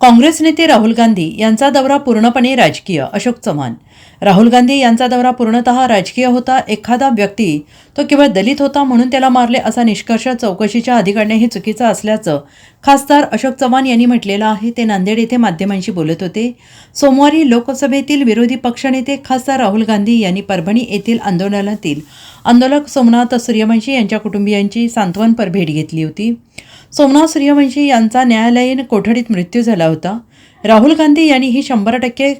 काँग्रेस नेते राहुल गांधी यांचा दौरा पूर्णपणे राजकीय अशोक चव्हाण. राहुल गांधी यांचा दौरा पूर्णतः राजकीय होता एखादा व्यक्ती तो केवळ दलित होता म्हणून त्याला मारले असा निष्कर्ष चौकशीच्या आधी हे चुकीचं असल्याचं खासदार अशोक चव्हाण यांनी म्हटलेलं आहे. ते नांदेड येथे माध्यमांशी बोलत होते. सोमवारी लोकसभेतील विरोधी पक्षनेते खासदार राहुल गांधी यांनी परभणी येथील आंदोलनातील आंदोलक सोमनाथ सूर्यवंशी यांच्या कुटुंबियांची सांत्वनपर भेट घेतली होती. सोमनाथ सूर्यवंशी यांचा न्यायालयीन कोठडीत मृत्यू झाला होता. राहुल गांधी यांनी ही शंभर टक्के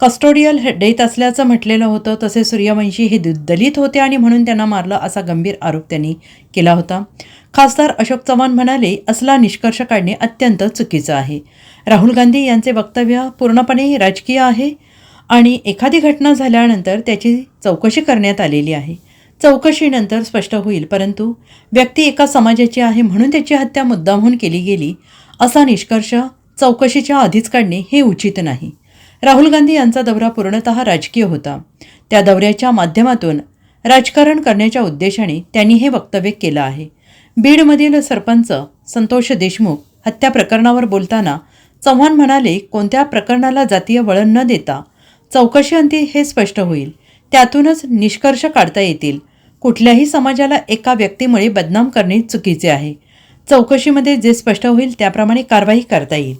कस्टोडियल डेथ असल्याचं म्हटलेलं होतं. तसे सूर्यवंशी हे द- दलित होते आणि म्हणून त्यांना मारलं असा गंभीर आरोप त्यांनी केला होता. खासदार अशोक चव्हाण म्हणाले असला निष्कर्ष काढणे अत्यंत चुकीचं आहे. राहुल गांधी यांचे वक्तव्य पूर्णपणे राजकीय आहे आणि एखादी घटना झाल्यानंतर त्याची चौकशी करण्यात आलेली आहे. चौकशीनंतर स्पष्ट होईल. परंतु व्यक्ती एका समाजाची आहे म्हणून त्याची हत्या मुद्दामहून केली गेली असा निष्कर्ष चौकशीच्या आधीच काढणे हे उचित नाही. राहुल गांधी यांचा दौरा पूर्णतः राजकीय होता. त्या दौऱ्याच्या माध्यमातून राजकारण करण्याच्या उद्देशाने त्यांनी हे वक्तव्य केलं आहे. बीडमधील सरपंच संतोष देशमुख हत्या प्रकरणावर बोलताना चव्हाण म्हणाले कोणत्या प्रकरणाला जातीय वळण न देता चौकशी अंती हे स्पष्ट होईल. त्यातूनच निष्कर्ष काढता येतील. कुठल्याही समाजाला एका व्यक्तीमुळे बदनाम करणे चुकीचे आहे. चौकशीमध्ये जे स्पष्ट होईल त्याप्रमाणे कारवाई करता येईल.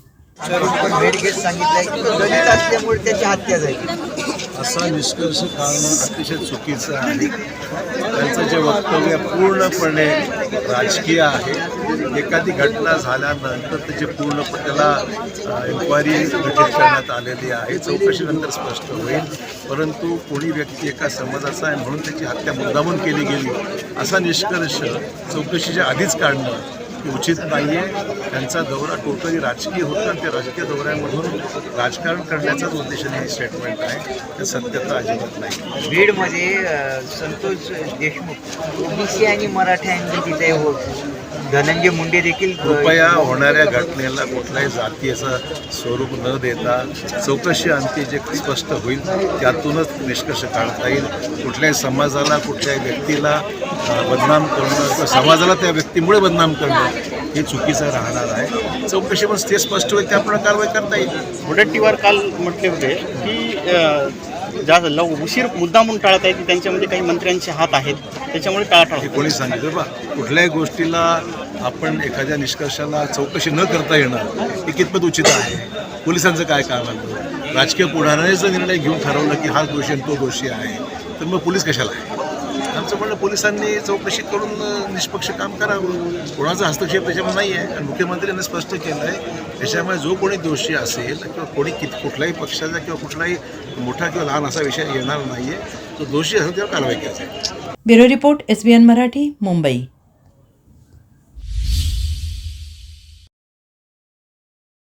असा निष्कर्ष काढणं अतिशय चुकीचं आहे. त्यांचं जे वक्तव्य पूर्णपणे राजकीय आहे. एखादी घटना झाल्यानंतर त्याचे पूर्णपणे त्याला इन्क्वायरी गठीत करण्यात आलेली आहे चौकशीनंतर स्पष्ट होईल. परंतु कोणी व्यक्ती एका समाजाचा आहे म्हणून त्याची हत्या मुद्दामून केली गेली असा निष्कर्ष चौकशीच्या आधीच काढणं उचित नाही आहे त्यांचा दौरा टोटली राजकीय होता आणि त्या राजकीय दौऱ्यामधून राजकारण करण्याचाच उद्देशाने हे स्टेटमेंट आहे. ते सत्यता अजिबात नाही. बीडमध्ये संतोष देशमुख ओबीसी आणि मराठ्यांनी तिथे होत. धनंजय मुंडे देखील कृपया होणाऱ्या घटनेला कुठल्याही जातीचं स्वरूप न देता चौकशी अंती जे स्पष्ट होईल त्यातूनच निष्कर्ष काढता येईल. कुठल्याही समाजाला कुठल्याही व्यक्तीला बदनाम करणं किंवा समाजाला त्या व्यक्तीमुळे बदनाम करणं हे चुकीचं राहणार आहे. चौकशी पण ते स्पष्ट होईल त्याप्रमाणे कारवाई करता येईल. मुदट्टीवार काल म्हटले होते की जास्त लव उशीर मुद्दा म्हणून टाळत आहे की त्यांच्यामध्ये काही मंत्र्यांचे हात आहेत त्याच्यामुळे टाळाटाळ होते. कोणी सांगितलं बा? कुठल्याही गोष्टीला आपण एखाद्या निष्कर्षाला चौकशी न करता येणं हे कितपत उचित आहे? पोलिसांचं काय काम आहे? राजकीय पुढाऱ्याने निर्णय घेऊन ठरवलं की हा दोषी आणि तो दोषी आहे तर मग पोलीस कशाला आहे? आमचं म्हणणं पोलिसांनी चौकशी करून निष्पक्ष काम करावं. कोणाचा हस्तक्षेप त्याच्यामध्ये नाही आहे. आणि मुख्यमंत्र्यांनी स्पष्ट केलं आहे त्याच्यामुळे जो कोणी दोषी असेल किंवा कोणी कित कुठल्याही पक्षाचा किंवा कुठलाही मोठा किंवा लहान असा विषय येणार नाही आहे तो दोषी असेल त्यावर कारवाई केली जाईल bureau report S B N Marathi Mumbai.